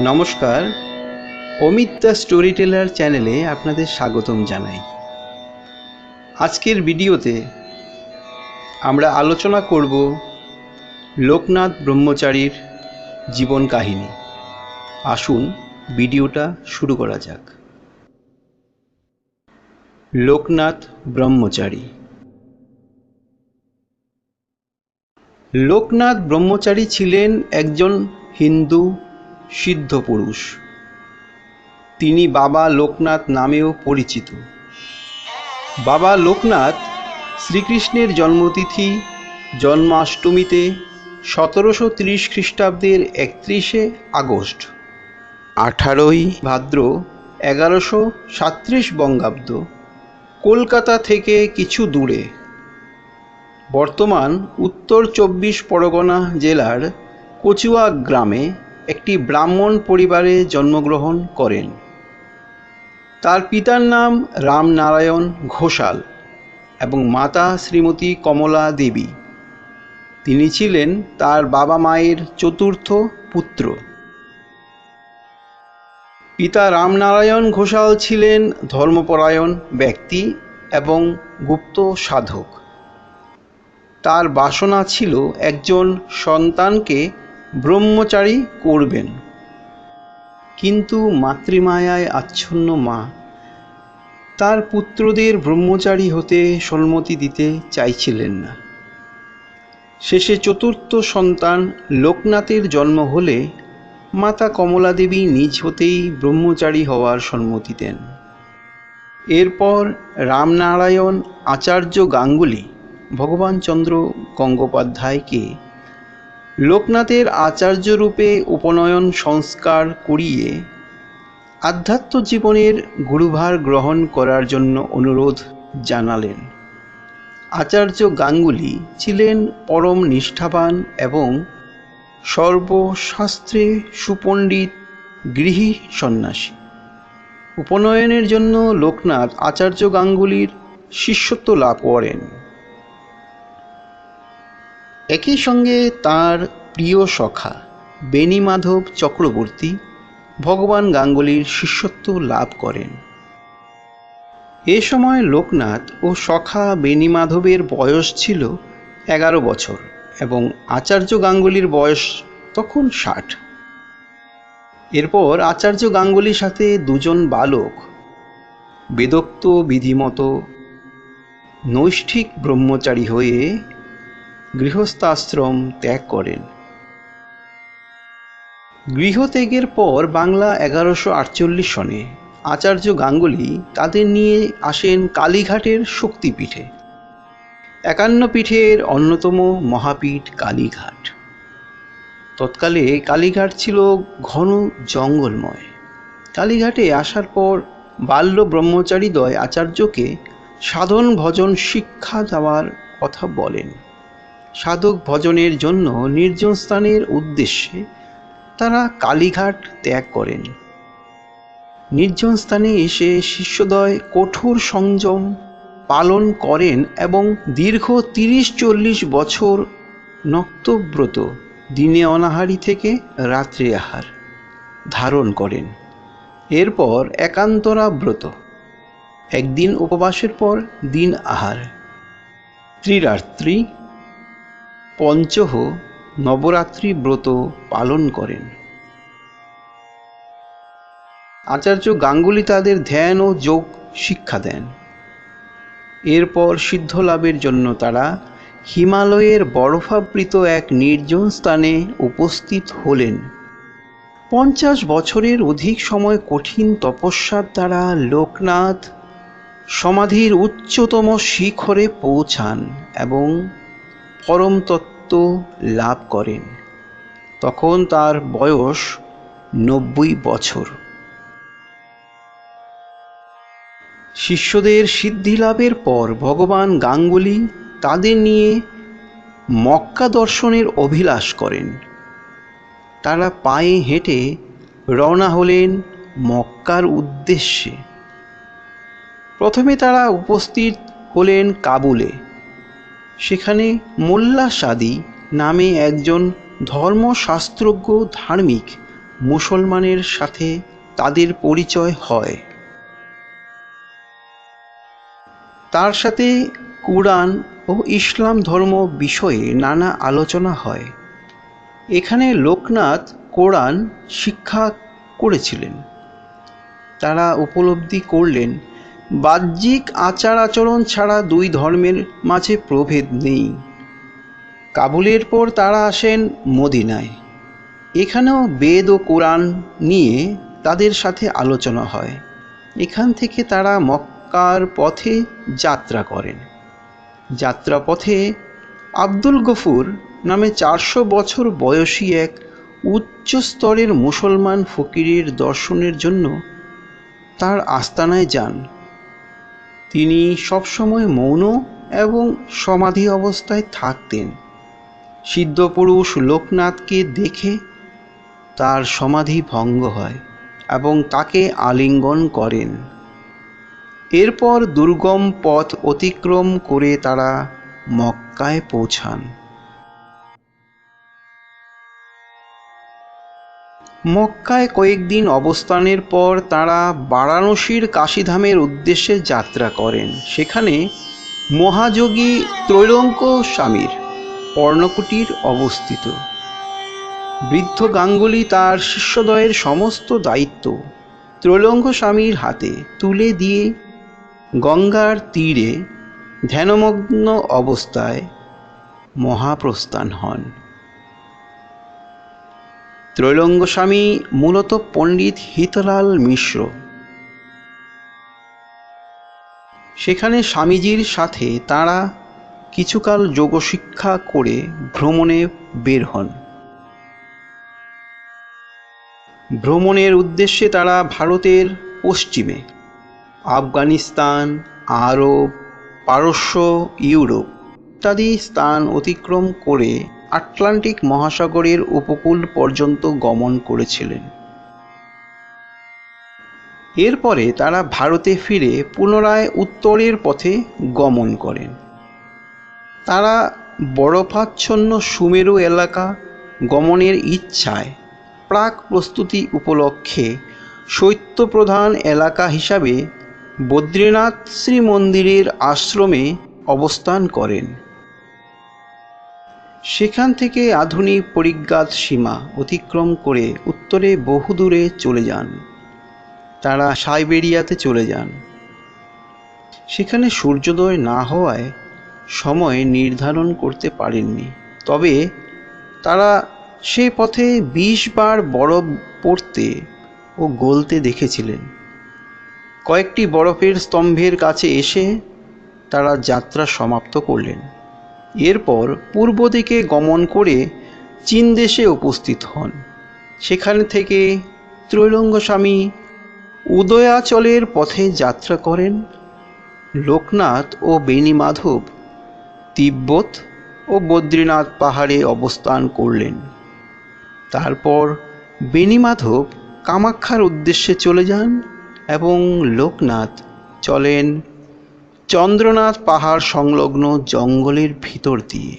নমস্কার। Amit the story teller চ্যানেলে আপনাদের স্বাগতম জানাই। আজকের ভিডিওতে আমরা আলোচনা করব লোকনাথ ব্রহ্মচারীর জীবন কাহিনী। আসুন ভিডিওটা শুরু করা যাক। লোকনাথ ব্রহ্মচারী। লোকনাথ ব্রহ্মচারী ছিলেন একজন হিন্দু সিদ্ধ পুরুষ। তিনি বাবা লোকনাথ নামেও পরিচিত। বাবা লোকনাথ শ্রীকৃষ্ণের জন্মতিথি জন্মাষ্টমীতে সতেরোশো তিরিশ খ্রিস্টাব্দের একত্রিশে আগস্ট। আঠারোই ভাদ্র এগারোশো সাত্রিশ বঙ্গাব্দ। কলকাতা থেকে কিছু দূরে। বর্তমান উত্তর চব্বিশ পরগনা জেলার কচুয়া গ্রামে একটি ব্রাহ্মণ পরিবারে জন্মগ্রহণ করেন। তার পিতার নাম রামনারায়ণ ঘোষাল এবং মাতা শ্রীমতী কমলা দেবী। তিনি ছিলেন তার বাবা মায়ের চতুর্থ পুত্র। পিতা রামনারায়ণ ঘোষাল ছিলেন ধর্মপরায়ণ ব্যক্তি এবং গুপ্ত সাধক। তার বাসনা ছিল একজন সন্তানকে ব্রহ্মচারী করবেন। কিন্তু মাতৃমায়ায় আচ্ছন্ন মা, তার পুত্রদের ব্রহ্মচারী হতে সম্মতি দিতে চাইছিলেন না। শেষে চতুর্থ সন্তান লোকনাথের জন্ম হলে মাতা কমলা দেবী নিজ হতেই ব্রহ্মচারী হওয়ার সম্মতি দেন। এরপর রামনারায়ণ আচার্য গাঙ্গুলি ভগবানচন্দ্র গঙ্গোপাধ্যায়কে লোকনাথের আচার্যরূপে উপনয়ন সংস্কার করিয়ে আধ্যাত্ম জীবনের গুরুভার গ্রহণ করার জন্য অনুরোধ জানালেন। আচার্য গাঙ্গুলি ছিলেন পরম নিষ্ঠাবান এবং সর্বশাস্ত্রে সুপণ্ডিত গৃহী সন্ন্যাসী। উপনয়নের জন্য লোকনাথ আচার্য গাঙ্গুলির শিষ্যত্ব লাভ করেন। একই সঙ্গে তার প্রিয় সখা বেণীমাধব চক্রবর্তী ভগবান গাঙ্গুলির শিষ্যত্ব লাভ করেন। এ সময় লোকনাথ ও সখা বেণীমাধবের বয়স ছিল এগারো বছর এবং আচার্য গাঙ্গুলির বয়স তখন ষাট। এরপর আচার্য গাঙ্গুলির সাথে দুজন বালক, বেদোক্ত বিধিমত নৈষ্ঠিক ব্রহ্মচারী হয়ে গৃহস্থাশ্রম ত্যাগ করেন। গৃহত্যাগের পর বাংলা এগারোশো আটচল্লিশ সনে আচার্য গাঙ্গুলি তাদের নিয়ে আসেন কালীঘাটের শক্তিপীঠে। একান্ন পীঠের অন্যতম মহাপীঠ কালীঘাট। তৎকালে কালীঘাট ছিল ঘন জঙ্গলময়। কালীঘাটে আসার পর বাল্য ব্রহ্মচারীদ্বয় আচার্যকে সাধন ভজন শিক্ষা দেওয়ার কথা বলেন। সাধক ভজনের জন্য নির্জন স্থানের উদ্দেশ্যে তারা কালীঘাট ত্যাগ করেন। নির্জন স্থানে এসে শিষ্যদয় কঠোর সংযম পালন করেন এবং দীর্ঘ তিরিশ চল্লিশ বছর নক্তব্রত দিনে অনাহারি থেকে রাত্রে আহার ধারণ করেন। এরপর একান্তরা ব্রত একদিন উপবাসের পর দিন আহার। ত্রিরাত্রি পঞ্চহ নবরাত্রি ব্রত পালন করেন। আচার্য গাঙ্গুলি তাদের ধ্যান ও যোগ শিক্ষা দেন। এরপর সিদ্ধ লাভের জন্য তারা হিমালয়ের বরফাবৃত এক নির্জন স্থানে উপস্থিত হলেন। পঞ্চাশ বছরের অধিক সময় কঠিন তপস্যার দ্বারা লোকনাথ সমাধির উচ্চতম শিখরে পৌঁছান এবং পরম তত্ত্ব লাভ করেন। তখন তার বয়স নব্বই বছর। শিষ্যদের সিদ্ধি লাভের পর ভগবান গাঙ্গুলি তাদের নিয়ে মক্কা দর্শনের অভিলাষ করেন। তারা পায়ে হেঁটে রওনা হলেন মক্কার উদ্দেশ্যে। প্রথমে তারা উপস্থিত হলেন কাবুলে। সেখানে মোল্লা সাদি নামে একজন ধর্মশাস্ত্রজ্ঞ ধার্মিক মুসলমানের সাথে তাদের পরিচয় হয়। তার সাথে কুরআন ও ইসলাম ধর্ম বিষয়ে নানা আলোচনা হয়। এখানে লোকনাথ কোরআন শিক্ষা করেছিলেন। তারা উপলব্ধি করলেন বাহ্যিক আচার আচরণ ছাড়া দুই ধর্মের মাঝে প্রভেদ নেই। কাবুলের পর তারা আসেন মদিনায়। এখানেও বেদ ও কোরআন নিয়ে তাদের সাথে আলোচনা হয়। এখান থেকে তারা মক্কার পথে যাত্রা করেন। যাত্রাপথে আব্দুল গফুর নামে চারশো বছর বয়সী এক উচ্চ স্তরের মুসলমান ফকিরের দর্শনের জন্য তার আস্তানায় যান। তিনি সবসময় মৌন এবং সমাধি অবস্থায় থাকতেন। সিদ্ধপুরুষ লোকনাথকে দেখে তার সমাধি ভঙ্গ হয় এবং তাকে আলিঙ্গন করেন। এরপর দুর্গম পথ অতিক্রম করে তারা মক্কায় পৌঁছান। মক্কায় কয়েকদিন অবস্থানের পর তারা বারাণসীর কাশীধামের উদ্দেশ্যে যাত্রা করেন। সেখানে মহাযোগী ত্রৈলঙ্ক স্বামীর পর্ণকুটির অবস্থিত। বৃদ্ধ গাঙ্গুলি তার শিষ্যদয়ের সমস্ত দায়িত্ব ত্রৈলঙ্গ স্বামীর হাতে তুলে দিয়ে গঙ্গার তীরে ধ্যানমগ্ন অবস্থায় মহাপ্রস্থান হন। ত্রৈলঙ্গ স্বামী মূলত পণ্ডিত হিতলাল মিশ্র। সেখানে স্বামীজির সাথে তারা কিছুকাল যোগশিক্ষা করে ভ্রমণে বের হন। ভ্রমণের উদ্দেশ্যে তারা ভারতের পশ্চিমে, আফগানিস্তান, আরব, পারস্য, ইউরোপ ইত্যাদি স্থান অতিক্রম করে আটলান্টিক মহাসাগরের উপকূল পর্যন্ত গমন করেছিলেন। এরপরে তারা ভারতে ফিরে পুনরায় উত্তরের পথে গমন করেন। তারা বরফাচ্ছন্ন সুমেরু এলাকা গমনের ইচ্ছায় প্রাক প্রস্তুতি উপলক্ষে শৈত্যপ্রধান এলাকা হিসাবে বদ্রীনাথ শ্রী মন্দিরের আশ্রমে অবস্থান করেন। সেখান থেকে আধুনিক পরিজ্ঞাত সীমা অতিক্রম করে উত্তরে বহুদূরে চলে যান। তারা সাইবেরিয়াতে চলে যান। সেখানে সূর্যোদয় না হওয়ায় সময় নির্ধারণ করতে পারেননি। তবে তারা সে পথে বিশ বার বরফ পড়তে ও গলতে দেখেছিলেন। কয়েকটি বরফের স্তম্ভের কাছে এসে তারা যাত্রা সমাপ্ত করলেন। এরপর পূর্ব দিকে গমন করে চীন দেশে উপস্থিত হন। সেখান থেকে ত্রৈলঙ্গ স্বামী উদয়াচলের পথে যাত্রা করেন। লোকনাথ ও বেণীমাধব তিব্বত ও বদ্রীনাথ পাহাড়ে অবস্থান করলেন। তারপর বেণীমাধব কামাখ্যার উদ্দেশ্যে চলে যান এবং লোকনাথ চলেন চন্দ্রনাথ পাহাড় সংলগ্ন জঙ্গলের ভিতর দিয়ে।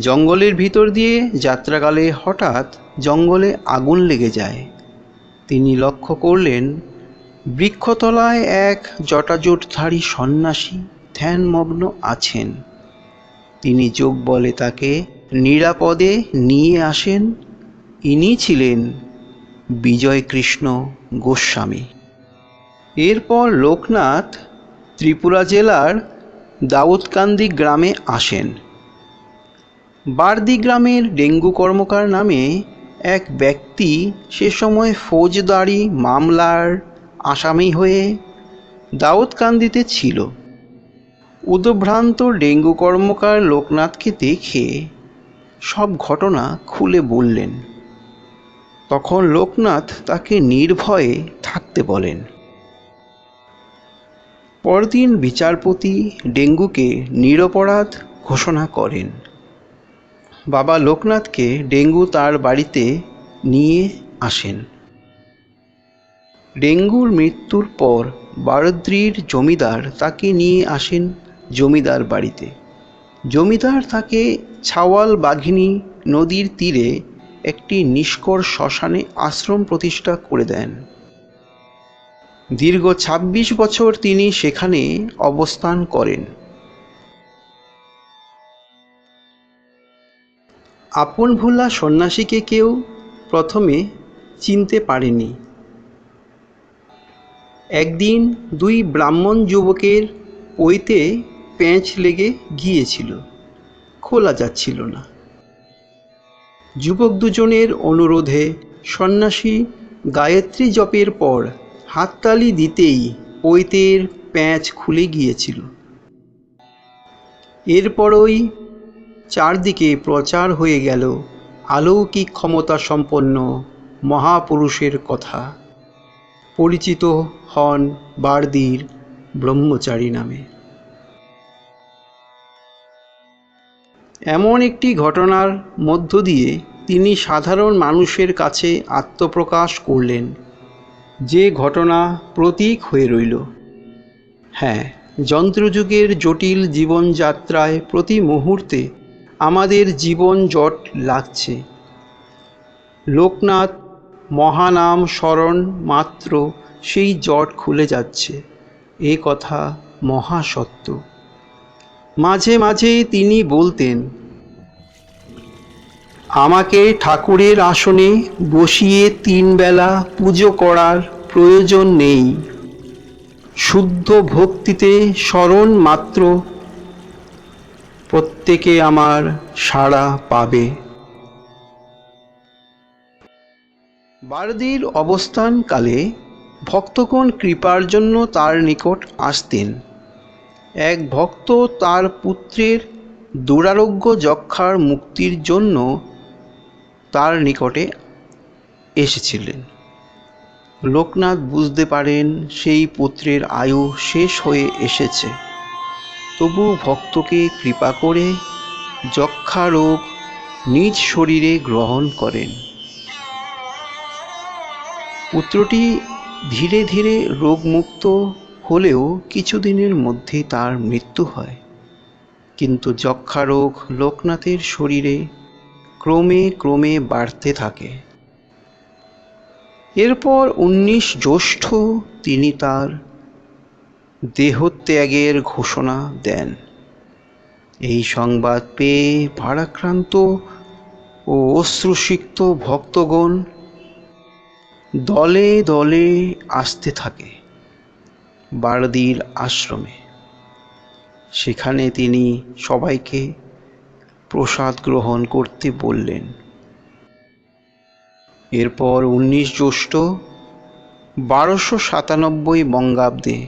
জঙ্গলের ভিতর দিয়ে যাত্রাকালে হঠাৎ জঙ্গলে আগুন লেগে যায়। তিনি লক্ষ্য করলেন, বৃক্ষতলায় এক জটাজুটধারী সন্ন্যাসী ধ্যানমগ্ন আছেন। তিনি যোগ বলে তাকে নিরাপদে নিয়ে আসেন। ইনি ছিলেন বিজয়কৃষ্ণ গোস্বামী। এরপর লোকনাথ ত্রিপুরা জেলার দাউদকান্দি গ্রামে আসেন। বারদি গ্রামের ডেঙ্গু কর্মকার নামে এক ব্যক্তি সে সময় ফৌজদারি মামলার আসামি হয়ে দাউদকান্দিতে ছিল। উদভ্রান্ত ডেঙ্গু কর্মকার লোকনাথকে দেখে সব ঘটনা খুলে বললেন। তখন লোকনাথ তাকে নির্ভয়ে থাকতে বলেন। পরদিন বিচারপতি ডেঙ্গুকে নিরপরাধ ঘোষণা করেন। বাবা লোকনাথকে ডেঙ্গু তার বাড়িতে নিয়ে আসেন। ডেঙ্গুর মৃত্যুর পর বারদ্রির জমিদার তাকে নিয়ে আসেন জমিদার বাড়িতে। জমিদার তাকে ছাওয়াল বাঘিনী নদীর তীরে একটি নিষ্কর শ্মশানে আশ্রম প্রতিষ্ঠা করে দেন। দীর্ঘ ২৬ বছর তিনি সেখানে অবস্থান করেন। আপন ভোলা সন্ন্যাসীকে কেউ প্রথমে চিনতে পারেনি। একদিন দুই ব্রাহ্মণ যুবকের পইতে পেঁচ লেগে গিয়েছিল, খোলা যাচ্ছিল না। যুবক দুজনের অনুরোধে সন্ন্যাসী গায়ত্রী জপের পর হাততালি দিতেই পৈতের প্যাঁচ খুলে গিয়েছিল। এরপরই চারদিকে প্রচার হয়ে গেল অলৌকিক ক্ষমতা সম্পন্ন মহাপুরুষের কথা। পরিচিত হন বারদির ব্রহ্মচারী নামে। এমন একটি ঘটনার মধ্য দিয়ে তিনি সাধারণ মানুষের কাছে আত্মপ্রকাশ করলেন। যে ঘটনা প্রতীক হয়ে রইল। হ্যাঁ যন্ত্রযুগের জটিল জীবনযাত্রায় প্রতি মুহূর্তে আমাদের জীবন জট লাগছে। লোকনাথ, মহানাম স্মরণ মাত্র সেই জট খুলে যাচ্ছে। এ কথা মহাসত্য। মাঝে মাঝে তিনি বলতেন আমাকে ঠাকুরের আসনে বসিয়ে তিন বেলা পুজো করার প্রয়োজন নেই। শুদ্ধ ভক্তিতে স্মরণ মাত্র প্রত্যেকে আমার সাড়া পাবে। বারদির অবস্থানকালে ভক্তগণ কৃপার জন্য তার নিকট আসতেন। এক ভক্ত তার পুত্রের দুরারোগ্য যক্ষার মুক্তির জন্য তার নিকটে এসেছিলেন। লোকনাথ বুঝতে পারেন সেই পুত্রের আয়ু শেষ হয়ে এসেছে। তবু ভক্তকে কৃপা করে যক্ষা রোগ নিজ শরীরে গ্রহণ করেন। পুত্রটি ধীরে ধীরে রোগমুক্ত হলেও কিছুদিনের মধ্যে তার মৃত্যু হয়। কিন্তু যক্ষা রোগ লোকনাথের শরীরে ক্রমে ক্রমে বাড়তে থাকে। এরপর উনিশ জ্যৈষ্ঠ তিনি তার দেহত্যাগের ঘোষণা দেন। এই সংবাদ পেয়ে ভারাক্রান্ত ও অশ্রুসিক্ত ভক্তগণ দলে দলে আসতে থাকে বারদির আশ্রমে। সেখানে তিনি সবাইকে প্রসাদ গ্রহণ করতে বললেন। এরপর উনিশ জ্যৈষ্ঠ বারোশো সাতানব্বই বঙ্গাব্দে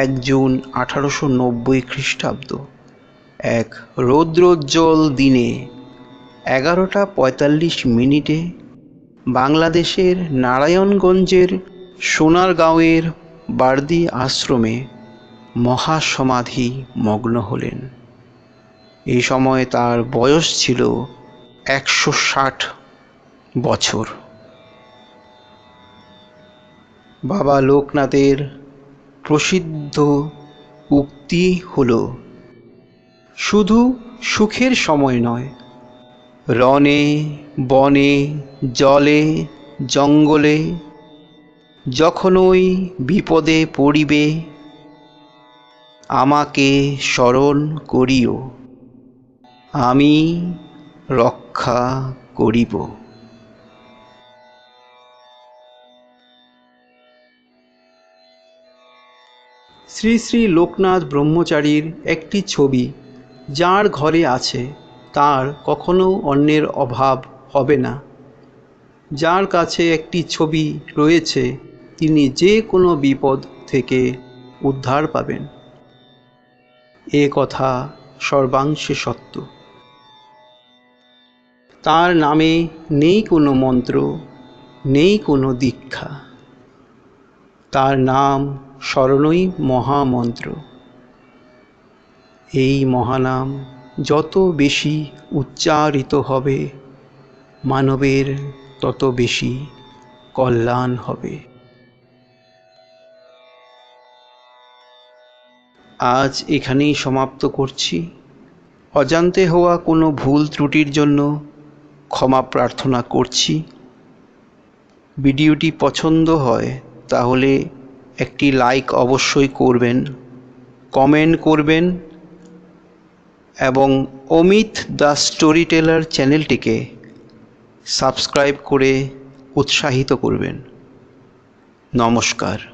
এক জুন আঠারোশো নব্বই খ্রিস্টাব্দ, এক রৌদ্রোজ্জ্বল দিনে এগারোটা পঁয়তাল্লিশ মিনিটে বাংলাদেশের নারায়ণগঞ্জের সোনারগাঁওয়ের বারদি আশ্রমে মহাসমাধি মগ্ন হলেন। এই সময় তার বয়স ছিল একশো ষাট বছর। বাবা লোকনাথের প্রসিদ্ধ উক্তি হল, শুধু সুখের সময় নয়। রনে বনে, জলে, জঙ্গলে, যখনই বিপদে পড়িবে, আমাকে স্মরণ করিও। আমি রক্ষা করিব। শ্রী শ্রী লোকনাথ ব্রহ্মচারীর একটি ছবি যার ঘরে আছে, তার কখনো অন্যের অভাব হবে না। যার কাছে একটি ছবি রয়েছে, তিনি যে কোনো বিপদ থেকে উদ্ধার পাবেন। এ কথা সর্বাংশে সত্য। তার নামে নেই কোনো মন্ত্র, নেই কোনো দীক্ষা। তার নাম স্মরণই মহামন্ত্র। এই মহানাম যত বেশি উচ্চারিত হবে, মানবের তত বেশি কল্যাণ হবে। আজ এখানেই সমাপ্ত করছি। অজান্তে হওয়া কোনো ভুল ত্রুটির জন্য ক্ষমা প্রার্থনা করছি। ভিডিওটি পছন্দ হয় তাহলে একটি লাইক অবশ্যই করবেন, কমেন্ট করবেন এবং অমিত দ্য স্টোরি টেলার চ্যানেলটিকে সাবস্ক্রাইব করে উৎসাহিত করবেন। নমস্কার।